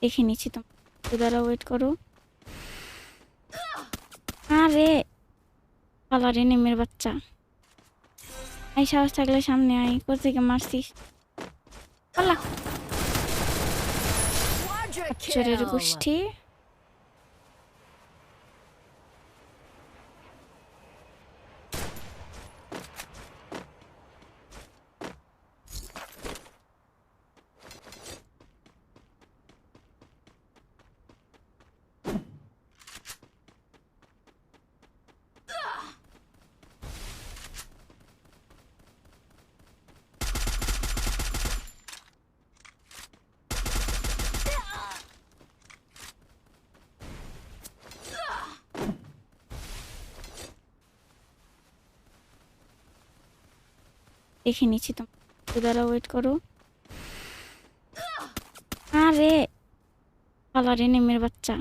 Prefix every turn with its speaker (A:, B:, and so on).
A: দেখে নিচ্ছি তোমার দ্বারা ওয়েট করো। আরে পালারে নেমের বাচ্চা। এই সাহস থাকলে সামনে আয় কোথেকে মারছিস। পালা।
B: Quadra
A: চোরের
B: kill.
A: গোষ্ঠী। দেখে নিচ্ছি তোমার দ্বারা ওয়েট করো। আরে পালারে নেমের বাচ্চা।